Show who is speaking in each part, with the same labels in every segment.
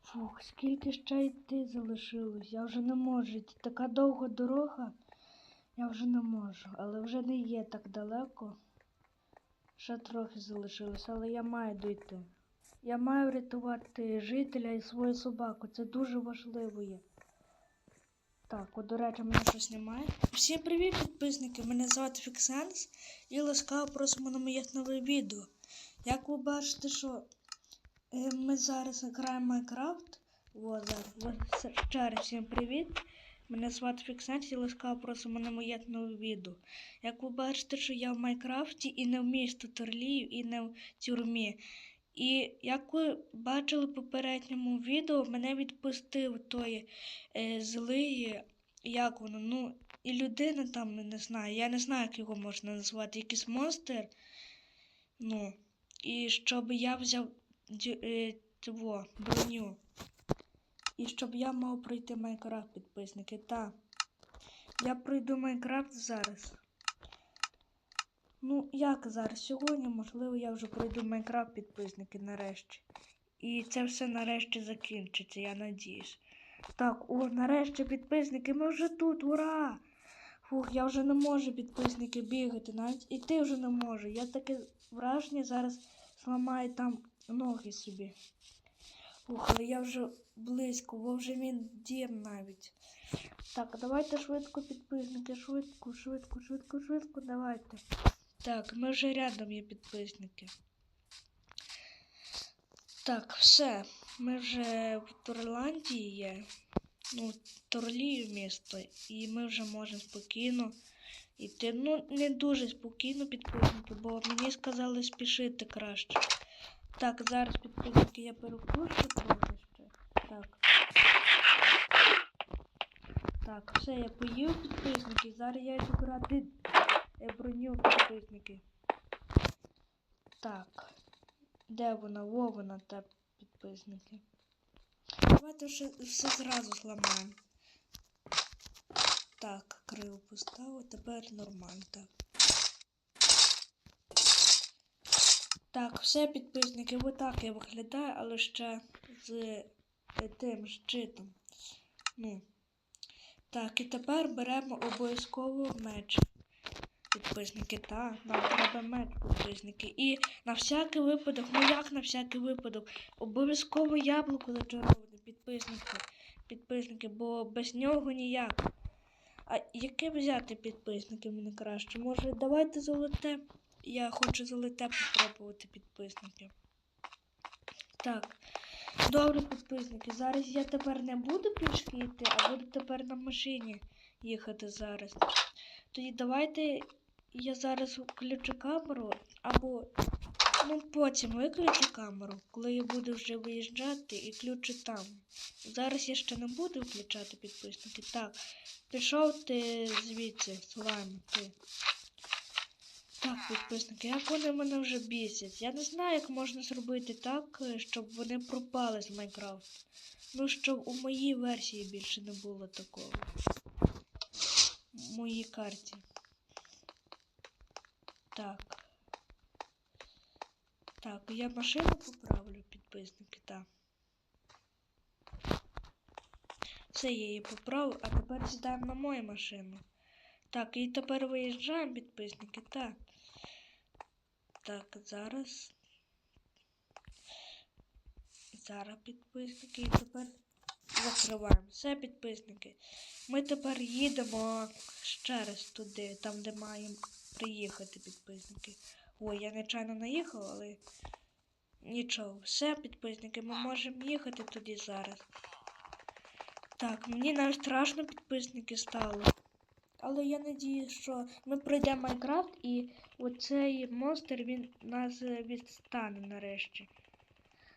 Speaker 1: Фух, скільки ще йти залишилось? Я вже не можу. Така довга дорога. Я вже не можу, але вже не є так далеко. Ще трохи залишилось, але я маю дойти. Я маю врятувати жителя і свою собаку. Це дуже важливо є. Так, от, до речі, мене щось немає. Всім привіт, підписники! Мене звати Фіксенс і ласкаво просимо на моє нове відео. Як ви бачите, що е, ми зараз граємо Майнкрафт. Ще раз всім привіт. Мене звати Фіксенс і ласкаво просимо на моє нове відео. Як ви бачите, що я в Майнкрафті і не в місті Торлію, і не в тюрмі. І як ви бачили в попередньому відео, мене відпустив той е, злий, як воно, ну, і людина там не знаю. Я не знаю, як його можна назвати, якийсь монстр. Ну, і щоб я взяв е, цього, броню. І щоб я мав пройти Майнкрафт, підписники. Та. Я пройду Майнкрафт зараз. Ну, як зараз? Сьогодні, можливо, я вже пройду Майнкрафт підписники нарешті. І це все нарешті закінчиться, я надіюсь. Так, о, нарешті підписники, ми вже тут, ура! Фух, я вже не можу підписники бігати, навіть іти вже не можу. Я таке враження зараз зламаю там ноги собі. Фух, але я вже близько, бо вже він дім навіть. Так, давайте швидко, підписники, швидко, швидко, швидко, швидко, давайте. Так, ми вже рядом є підписники. Так, все. Ми вже в Турландії є. Ну, Турлію місто. І ми вже можемо спокійно йти. Ну, не дуже спокійно підписники, бо мені сказали спішити краще. Так, зараз підписники я перекручу трохи ще. Так. Так, все, я поїв підписники. Зараз я йду брати е, броню підписники. Так. Де вона? Во вона та підписники. Давайте все, все зразу зламаємо. Так, криво поставив, тепер нормально, так. Так, все підписники, отак я виглядаю, але ще з е, тим щитом. Ну. Так, і тепер беремо обов'язково меч. Підписники, так, нам треба меч, підписники. І на всякий випадок, ну як на всякий випадок, обов'язково яблуко зачароване, підписники, підписники, бо без нього ніяк. А яке взяти підписники мені краще? Може, давайте золоте. Я хочу золоте попробувати підписники. Так. Добре, підписники. Зараз я тепер не буду пішки йти, а буду тепер на машині їхати зараз. Тоді давайте я зараз включу камеру, або ну потім виключу камеру, коли я буду вже виїжджати і включу там. Зараз я ще не буду включати підписники. Так, пішов ти звідси, слайм, ти. Так, підписники, як вони мене вже бісять. Я не знаю, як можна зробити так, е, щоб вони пропали з Майнкрафту. Ну, щоб у моїй версії більше не було такого. В моїй карті. Так. Так, я машину поправлю, підписники, так. Все, я її поправив, а тепер сідаємо на мою машину. Так, і тепер виїжджаємо, підписники, так. Так, зараз. Зараз підписники і тепер закриваємо. Все, підписники. Ми тепер їдемо ще раз туди, там, де маємо приїхати підписники. Ой, я нечайно наїхав, але нічого. Все, підписники, ми можемо їхати туди зараз. Так, мені навіть страшно підписники стало. Але я надію, що ми пройдемо Майнкрафт і оцей монстр він нас відстане нарешті.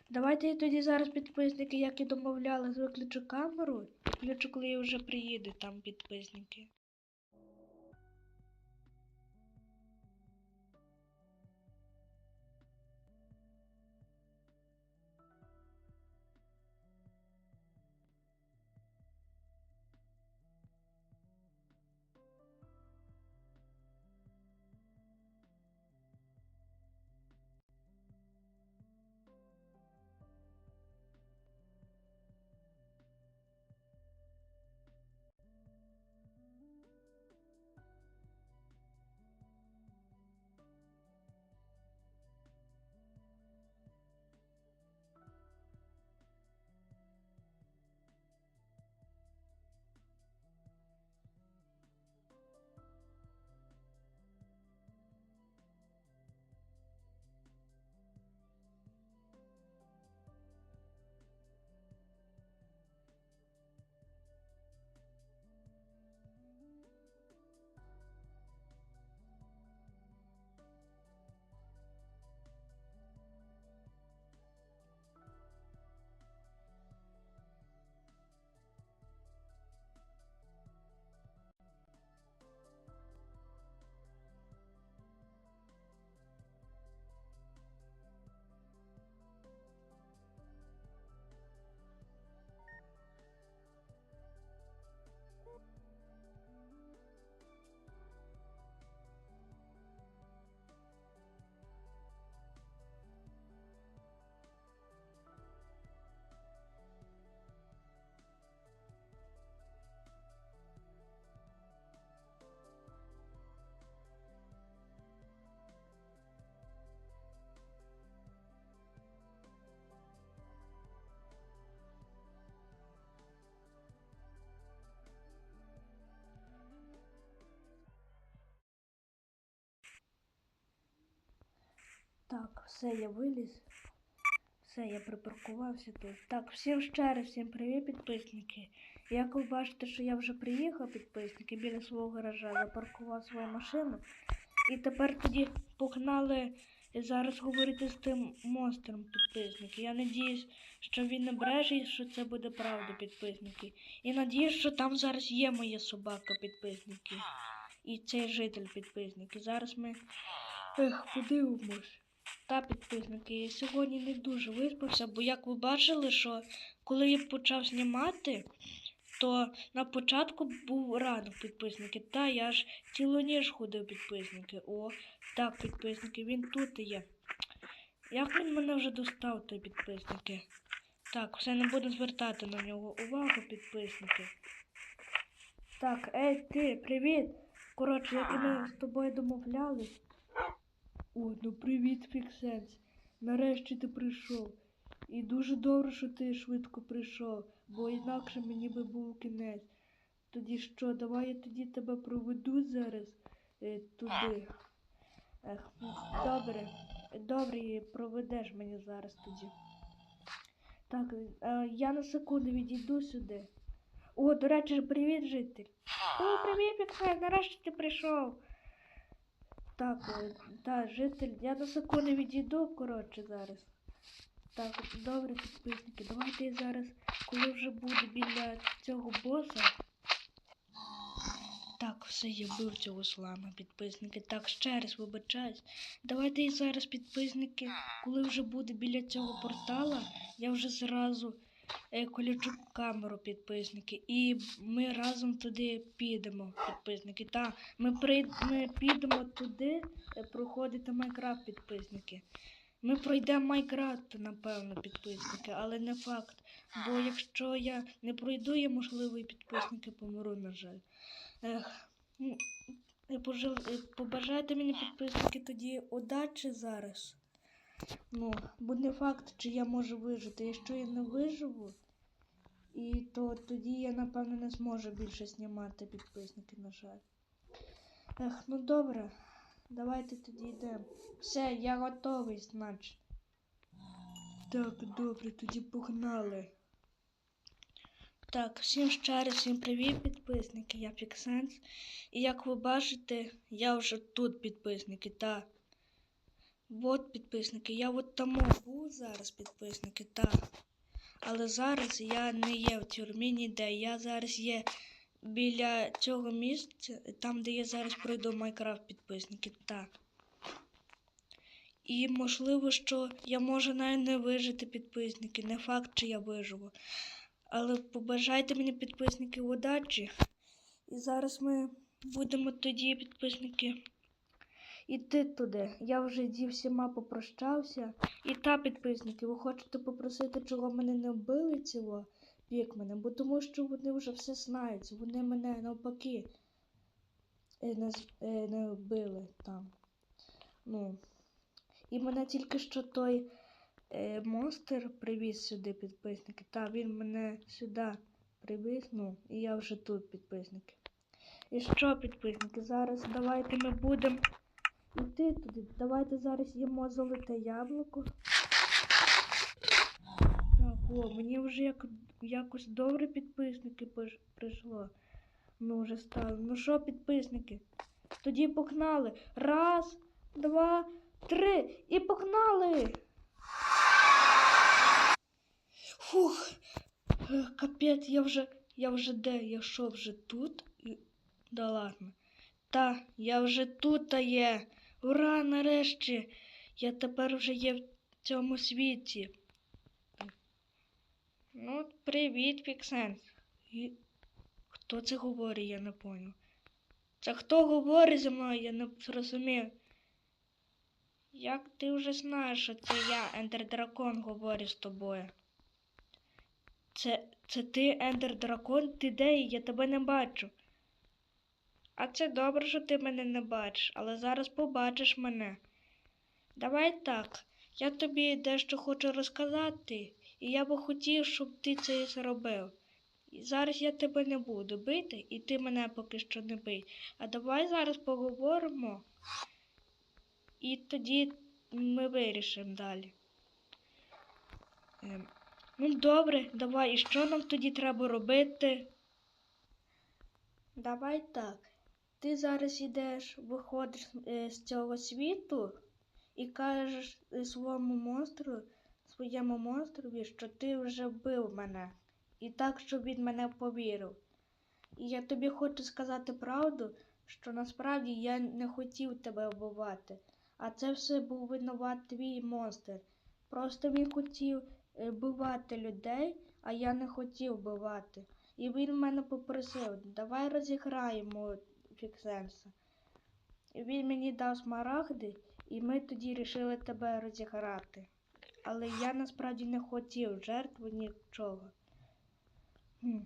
Speaker 1: Давайте я тоді зараз підписники, як і домовлялись, виключу камеру. Включу, коли я вже приїду там підписники. Так, все, я виліз. Все, я припаркувався тут. Так, всім ще раз, всім привіт, підписники. Як ви бачите, що я вже приїхав, підписники, біля свого гаража, запаркував свою машину. І тепер тоді погнали зараз говорити з тим монстром, підписники. Я надіюсь, що він не бреше і що це буде правда, підписники. І надіюсь, що там зараз є моя собака, підписники. І цей житель підписники. Зараз ми ех, подивимось. Та підписники, я сьогодні не дуже виспався, бо як ви бачили, що коли я почав знімати, то на початку був ранок підписники. Та я ж цілу ніж ходив підписники. О, так, підписники, він тут є. Як він мене вже достав, той підписники? Так, все не буду звертати на нього увагу, підписники. Так, ей, ти, привіт! Коротше, як ми з тобою домовлялись. О, ну привіт, Фіксенс. Нарешті ти прийшов. І дуже добре, що ти швидко прийшов, бо інакше мені би був кінець. Тоді що, давай я тоді тебе проведу зараз е, туди. Ех, добре, добре, проведеш мене зараз тоді. Так, е, я на секунду відійду сюди. О, до речі, привіт, житель. О, привіт, Фіксенс, нарешті ти прийшов. Так, е, та, житель, я на секунду відійду, коротше, зараз. Так, добре, підписники, давайте я зараз, коли вже буду біля цього боса. Так, все, я вбив цього слама, підписники. Так, ще раз вибачаюсь. Давайте я зараз, підписники, коли вже буде біля цього портала, я вже зразу колючу камеру, підписники. І ми разом туди підемо, підписники. Та, ми, при... ми підемо туди е, проходити Майнкрафт, підписники. Ми пройдемо Майнкрафт, напевно, підписники, але не факт. Бо якщо я не пройду, я можливо і підписники помру, на жаль. Ех, ну, е, е, побажайте мені підписники тоді удачі зараз. Ну, бо не факт, чи я можу вижити. Якщо я не виживу, і то тоді я, напевно, не зможу більше знімати підписники, на жаль. Ех, ну добре. Давайте тоді йдемо. Все, я готовий, значить. Так, добре, тоді погнали. Так, всім ще раз, всім привіт, підписники, я Фіксенс. І як ви бачите, я вже тут підписники, та. От підписники, я от тому був зараз підписники, та. Але зараз я не є в тюрмі ніде. Я зараз є біля цього місця, там, де я зараз пройду Майнкрафт підписники, та. І можливо, що я можу навіть не вижити підписники, не факт, чи я виживу. Але побажайте мені підписники удачі. І зараз ми будемо тоді, підписники, іти туди. Я вже зі всіма попрощався. І та, підписники, ви хочете попросити, чого мене не вбили цього пікмене, бо тому що вони вже все знають. Вони мене навпаки е, не, е, не вбили там. Ну. І мене тільки що той е, монстр привіз сюди підписники. Та він мене сюди привіз, ну, і я вже тут підписники. І що, підписники, зараз давайте ми будемо йти туди. Давайте зараз їмо золоте яблуко. Так, о, мені вже як, якось добре підписники прийшло. Ну, вже стало. Ну що, підписники? Тоді погнали. Раз, два, три. І погнали. Фух. Капець, я вже. Я вже де? Я що вже тут? Да ладно. Та, я вже тут є. Ура, нарешті. Я тепер вже є в цьому світі. Ну, привіт, Фіксенс. І... Хто це говорить, я не поняв. Це хто говорить зі мною, я не зрозумів. Як ти вже знаєш, що це я, Ендер Дракон, говорю з тобою. Це, це ти, Ендер Дракон? Ти де? Я тебе не бачу. А це добре, що ти мене не бачиш, але зараз побачиш мене. Давай так. Я тобі дещо хочу розказати, і я би хотів, щоб ти це зробив. І зараз я тебе не буду бити, і ти мене поки що не бий. А давай зараз поговоримо. І тоді ми вирішимо далі. Ем, ну, добре, давай. І що нам тоді треба робити? Давай так. Ти зараз йдеш, виходиш е, з цього світу і кажеш е, своєму монстру, своєму монстрові, що ти вже вбив мене. І так, щоб він мене повірив. І я тобі хочу сказати правду, що насправді я не хотів тебе вбивати. А це все був винуват твій монстр. Просто він хотів е, вбивати людей, а я не хотів вбивати. І він мене попросив, давай розіграємо Фіксенса. Він мені дав смарагди, і ми тоді рішили тебе розіграти. Але я насправді не хотів жертву нічого. Хм.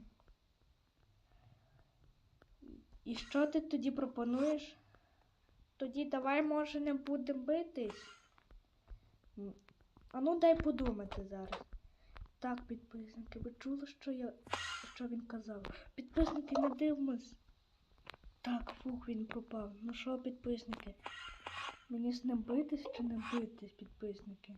Speaker 1: І що ти тоді пропонуєш? Тоді давай, може, не будемо битись. А ну дай подумати зараз. Так, підписники, ви чули, що я що він казав? Підписники, не дивимось. Так, фух, він пропав. Ну що, підписники? Мені з ним битись чи не битись, підписники?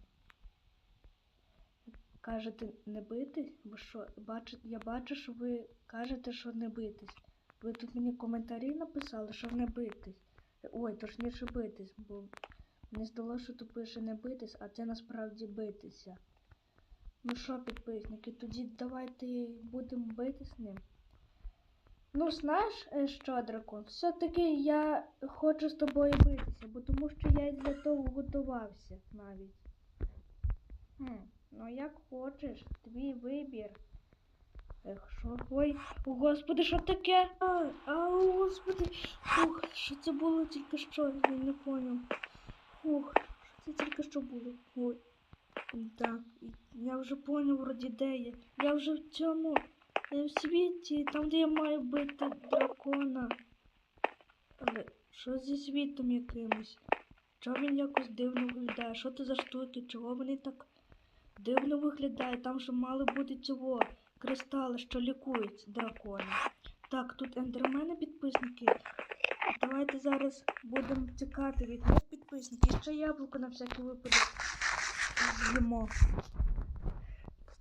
Speaker 1: Кажете, не битись? Бо що, бачу, я бачу, що ви кажете, що не битись. Ви тут мені коментарі написали, що не битись. Ой, точніше битись, бо мені здалося, що тут пише не битись, а це насправді битися. Ну що, підписники, тоді давайте будемо бити з ним. Ну, знаєш е, що, дракон? Все-таки я хочу з тобою битися, бо тому що я для того готувався навіть. Хм, ну як хочеш, твій вибір. Ех, що? Ой, о, господи, що таке? А, а, о, господи. Ух, що це було тільки що? Я не поняв. Ух, що це тільки що було? Ой. Так, я вже поняв вроді де я. Я вже в цьому в світі, там, де я маю бити дракона. Але що зі світом якимось? Чого він якось дивно виглядає? Що це за штуки? Чого вони так дивно виглядають? Там же мали бути цього кристали, що лікують дракона. Так, тут ендермени підписники. Давайте зараз будемо чекати від них підписників. Ще яблуко на всякий випадок з'їмо.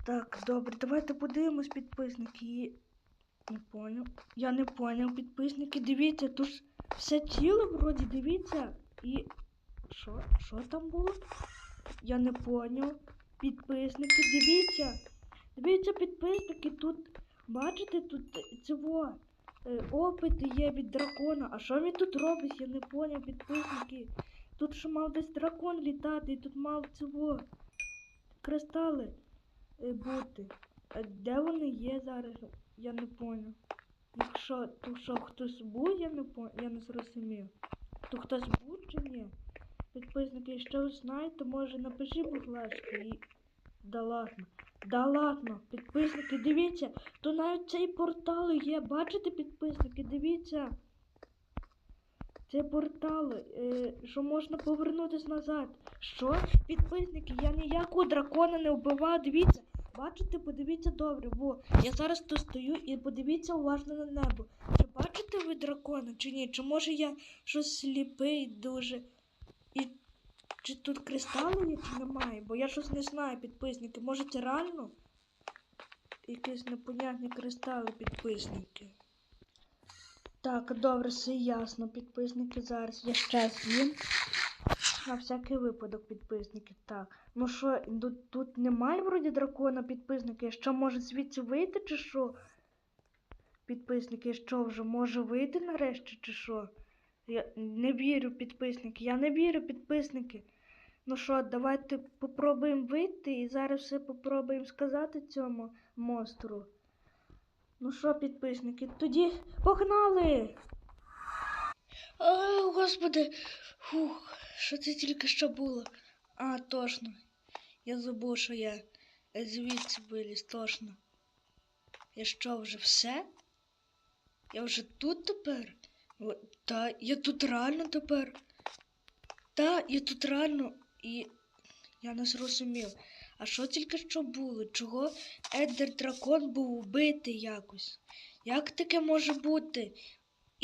Speaker 1: Так, добре, давайте подивимось підписники. Не поняв. Я не поняв, підписники. Дивіться, тут все тіло вроді, дивіться. І. Що? Що там було? Я не поняв. Підписники, дивіться. Дивіться, підписники, тут. Бачите, тут цього е, опити є від дракона. А що він тут робить? Я не поняв, підписники. Тут ще мав десь дракон літати, і тут мав цього кристали е, бути. А де вони є зараз? Я не поняв. Якщо то що хтось був, я не пон... я не зрозумів. То хтось був чи ні? Підписники, якщо ви знаєте, може напишіть, будь ласка, і. Да ладно. Да ладно, підписники, дивіться, то навіть цей портал є. Бачите, підписники, дивіться. Це портал, е, що можна повернутися назад. Що? Підписники, я ніякого дракона не вбивав. Дивіться. Бачите, подивіться добре, бо я зараз тут стою і подивіться уважно на небо. Чи бачите ви дракона, чи ні? Чи може я щось сліпий дуже? І чи тут кристали є, чи немає? Бо я щось не знаю, підписники. Може це реально? Якісь непонятні кристали, підписники. Так, добре, все ясно, підписники. Зараз я ще з'їм. На всякий випадок, підписники. Так. Ну що, тут, тут немає вроді дракона, підписники. Що може звідси вийти, чи що? Підписники, що вже може вийти нарешті, чи що? Я не вірю, підписники. Я не вірю, підписники. Ну що, давайте попробуємо вийти і зараз все попробуємо сказати цьому монстру. Ну що, підписники, тоді погнали! О, господи, фух, що це тільки що було? А, точно. Я забув, що я звідси виліз, точно. Я що, вже все? Я вже тут тепер? Та, я тут реально тепер. Та, я тут реально і я не зрозумів. А що тільки що було? Чого Едер Дракон був вбитий якось? Як таке може бути?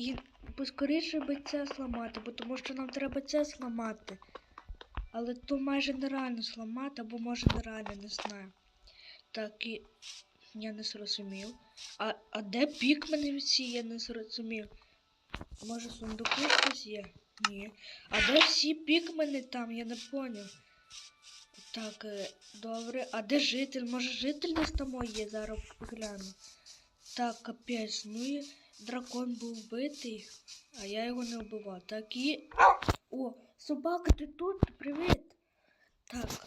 Speaker 1: І поскоріше би це зламати, бо тому що нам треба це зламати. Але то майже нереально зламати, або може нереально, не знаю. Так і я не зрозумів. А, а де пікмени всі, я не зрозумів. Може в сундуку щось є? Ні. А де всі пікмени там, я не поняв. Так, е, добре. А де житель? Може житель десь там є? Зараз гляну. Так, капець, ну і дракон був вбитий, а я його не вбивав. Так і. О, собака, ти тут? Привіт. Так.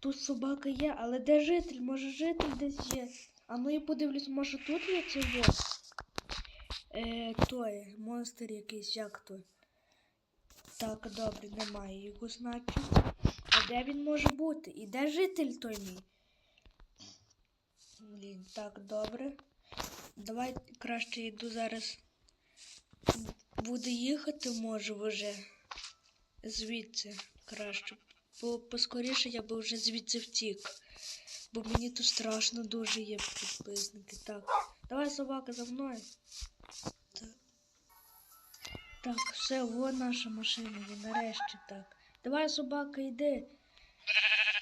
Speaker 1: Тут собака є, але де житель? Може житель десь є. А ну я подивлюсь, може тут є во? Е, той, монстр якийсь, як той. Так, добре, немає його значить. А де він може бути? І де житель той мій? Блін, так, добре. Давай краще йду зараз. Буду їхати, може, вже звідси краще. Бо поскоріше я би вже звідси втік. Бо мені тут страшно дуже є підписники. Так. Давай собака за мною. Так. Все, во наша машина, є нарешті так. Давай, собака, йди.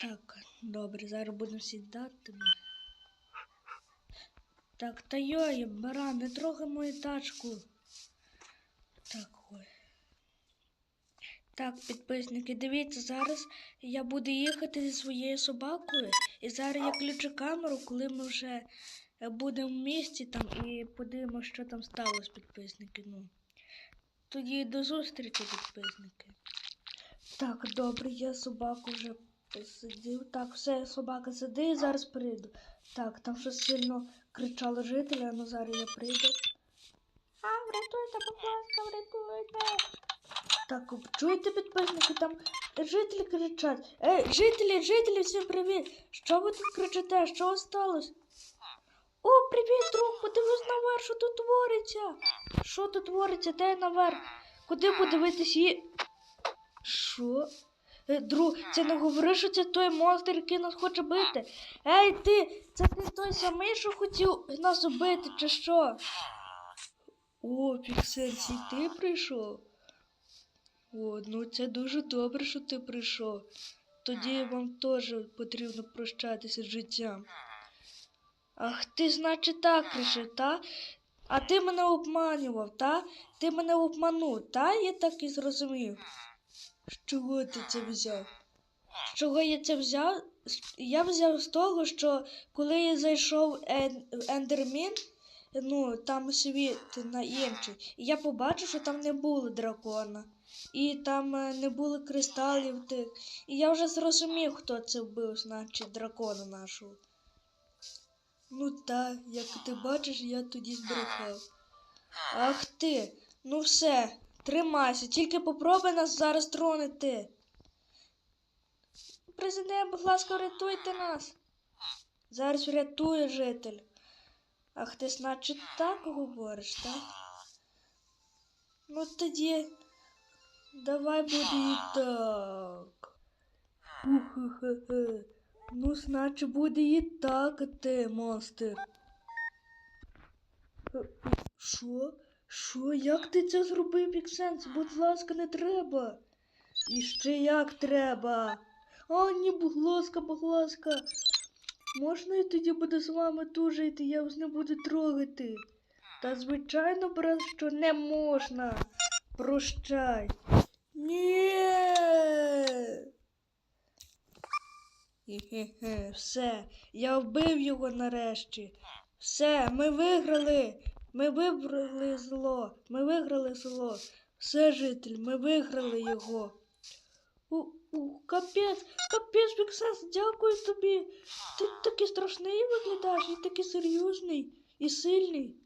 Speaker 1: Так, добре, зараз будемо сідати. Так, та йой, баран, не трогай мою тачку. Так, ой. Так, підписники, дивіться, зараз я буду їхати зі своєю собакою. І зараз я включу камеру, коли ми вже е, будемо в місті там і подивимося, що там сталося, підписники. Ну. Тоді до зустрічі, підписники. Так, добре, я собаку вже посидів. Так, все, собака сиди зараз прийду. Так, там щось сильно кричало жителі, ну зараз я прийду. А, врятуйте, будь ласка, врятуйте. Так, чуєте, підписники, там жителі кричать. Ей, жителі, жителі, всім привіт! Що ви тут кричите? Що сталося? О, привіт, друг, подивись наверх, що тут твориться. Що тут твориться? Де наверх? Куди подивитись є? Що? Е, друг, це не говори, що це той монстр, який нас хоче бити. Ей, ти, це ти той самий, що хотів нас убити, чи що? О, Піксельсі, ти прийшов? О, ну це дуже добре, що ти прийшов. Тоді вам теж потрібно прощатися з життям. Ах, ти, значить, так рішив, та? А ти мене обманював, та? Ти мене обманув, та? Я так і зрозумів. З чого ти це взяв? З чого я це взяв? Я взяв з того, що коли я зайшов в Ендермін, ну, там світ на інший, і я побачив, що там не було дракона. І там е, не було кристалів тих. І я вже зрозумів, хто це вбив, значить, дракона нашого. Ну так, як ти бачиш, я тоді збрехав. Ах ти, ну все, тримайся, тільки попробуй нас зараз тронути. Президент, будь ласка, рятуйте нас. Зараз врятує житель. Ах ти, значить, так говориш, так? Ну тоді давай буде і так. Ху-ху-ху-ху. Ну, значить, буде і так, ти, монстр. Е, Що? Що? Як ти це зробив, Піксенс? Будь ласка, не треба. І ще як треба. А, ні, будь ласка, будь ласка. Можна я тоді буду з вами тужити, я вас не буду трогати. Та звичайно, брат, що не можна. Прощай. Ні. Все, я вбив його нарешті. Все, ми виграли. Ми вибрали зло. Ми виграли зло. Все, житель, ми виграли його. У, у, капець, капець, Піксес, дякую тобі. Ти такий страшний виглядаєш, і такий серйозний і сильний.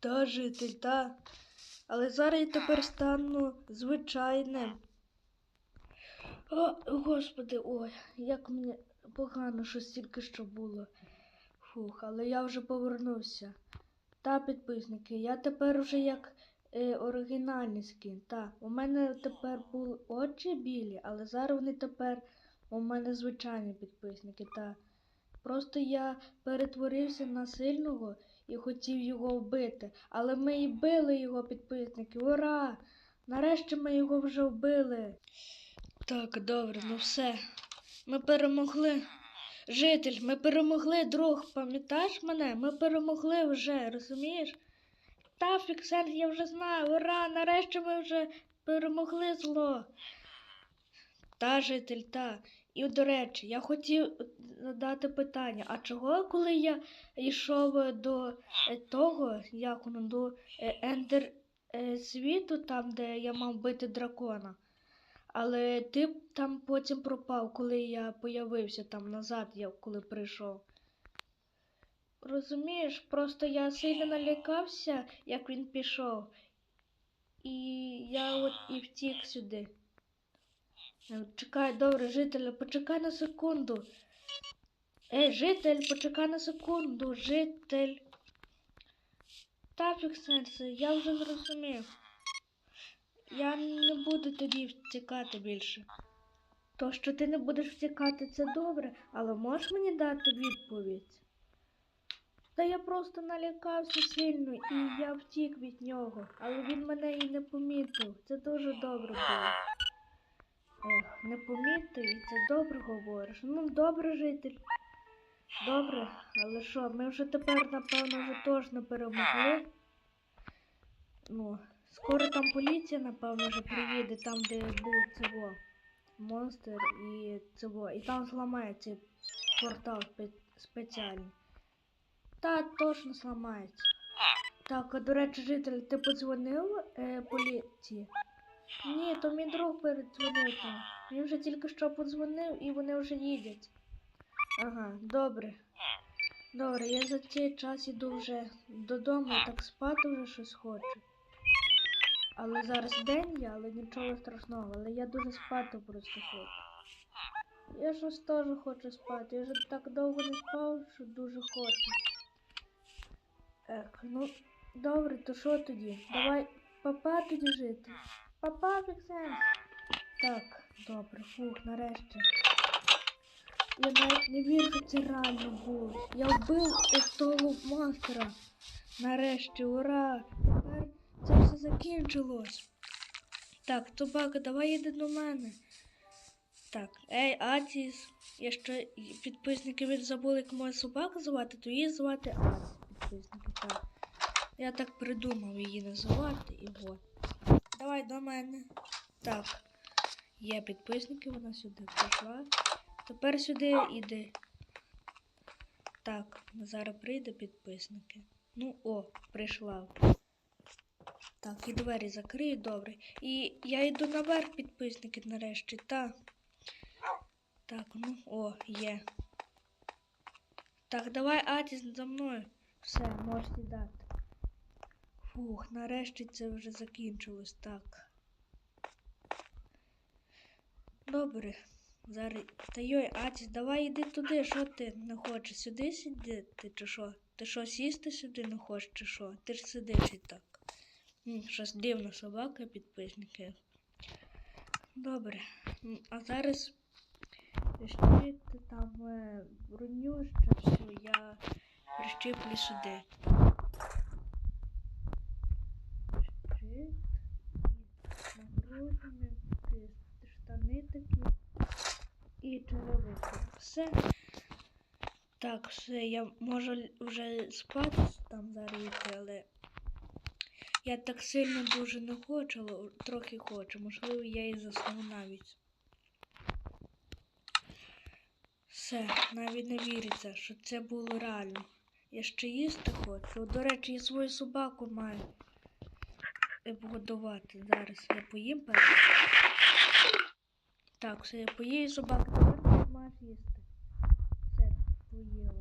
Speaker 1: Та, житель, та. Але зараз я тепер стану звичайним. О, господи, ой, як мені погано, що стільки що було. Фух, але я вже повернувся. Та, підписники, я тепер вже як е, оригінальний скін. Та, у мене тепер були очі білі, але зараз вони тепер у мене звичайні підписники. Та. Просто я перетворився на сильного і хотів його вбити. Але ми і били його підписники. Ура! Нарешті ми його вже вбили. Так, добре, ну все. Ми перемогли. Житель, ми перемогли, друг, пам'ятаєш мене? Ми перемогли вже, розумієш? Та, Фіксен, я вже знаю, ура, нарешті ми вже перемогли зло. Та, житель, та. І, до речі, я хотів задати питання, а чого, коли я йшов до е, того, як воно, до е, ендер е, світу, там, де я мав бити дракона, але ти там потім пропав, коли я появився там назад, я коли прийшов. Розумієш, просто я сильно налякався, як він пішов. І я от і втік сюди. Е, Чекай, добре, жителю, почекай на секунду. Ей, житель, почекай на секунду, житель. Та, Фіксенсе, я вже зрозумів. Я не буду тоді втікати більше. То, що ти не будеш втікати, це добре, але можеш мені дати відповідь? Та я просто налякався сильно і я втік від нього, але він мене і не помітив. Це дуже добре було. Ех, не помітив і це добре говориш. Ну, добре, житель. Добре, але що, ми вже тепер, напевно, вже точно перемогли. Ну, скоро там поліція, напевно, вже приїде, там, де був цього монстр і цього. І там зламається портал спеціальний. Та точно зламається. Так, а до речі, житель, ти подзвонив е, поліції? Ні, то мій друг передзвонив там. Він вже тільки що подзвонив і вони вже їдять. Ага, добре. Добре, я за цей час іду вже додому, так спати вже щось хочу. Але зараз день я, але нічого страшного, але я дуже спати просто хочу. Я щось теж хочу спати. Я вже так довго не спав, що дуже хочу. Ех, ну добре, то що тоді? Давай папа тоді жити. Папа Фіксен. Так, добре, фух, нарешті. Я навіть не вірю, що це реально було. Я вбив того монстра. Нарешті, ура! Закінчилось. Так, собака, давай йди до мене. Так, ей, Атіс. Якщо підписники від забули, як мою собаку звати, то її звати Атіс. Підписники, так. Я так придумав її називати і от. Давай до мене. Так. Є підписники, вона сюди прийшла. Тепер сюди іди. Так, зараз прийде підписники. Ну, о, прийшла. Так, і двері закрию, добре. І я йду наверх, підписники, нарешті, так. Так, ну, о, є. Так, давай, Атіс, за мною. Все, можеш сідати. Фух, нарешті це вже закінчилось, так. Добре. Зараз. Та йой, Атіс, давай іди туди, що ти не хочеш? Сюди сидіти, чи що? Ти що, сісти сюди не хочеш, чи що? Ти ж сидиш і так. Щось дивна собака, підписники. Добре. А зараз ще там е, броню, що все, я прищеплю сюди. Штани такі і черевики. Все. Так, все, я можу вже спати там зараз але я так сильно дуже не хочу, але трохи хочу. Можливо, я і засну навіть. Все, навіть не віриться, що це було реально. Я ще їсти хочу. До речі, я свою собаку маю погодувати. Зараз я поїм перше. Так, все, я поїм собака, тепер ти маєш їсти. Все, поїла.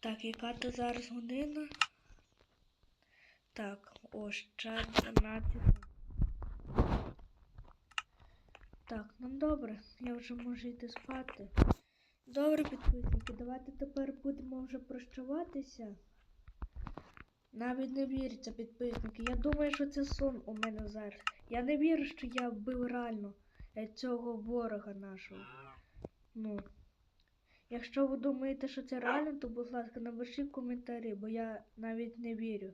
Speaker 1: Так, яка то зараз година? Так, ось час 12. Так, ну добре, я вже можу йти спати. Добре, підписники, давайте тепер будемо вже прощаватися. Навіть не віриться, підписники. Я думаю, що це сон у мене зараз. Я не вірю, що я вбив реально е, цього ворога нашого. Ну. Якщо ви думаєте, що це реально, то будь ласка, напишіть коментарі, бо я навіть не вірю.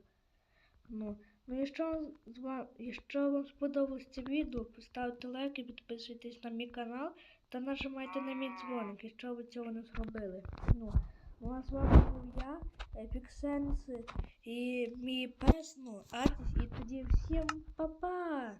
Speaker 1: Ну, Ну, якщо, з ва- якщо вам сподобалось це відео, поставте лайк і підписуйтесь на мій канал та нажимайте на мій дзвоник, якщо ви цього не зробили. Ну, у вас з вами був я, Епіксенс і мій пес, ну, Атіс, і тоді всім па-па!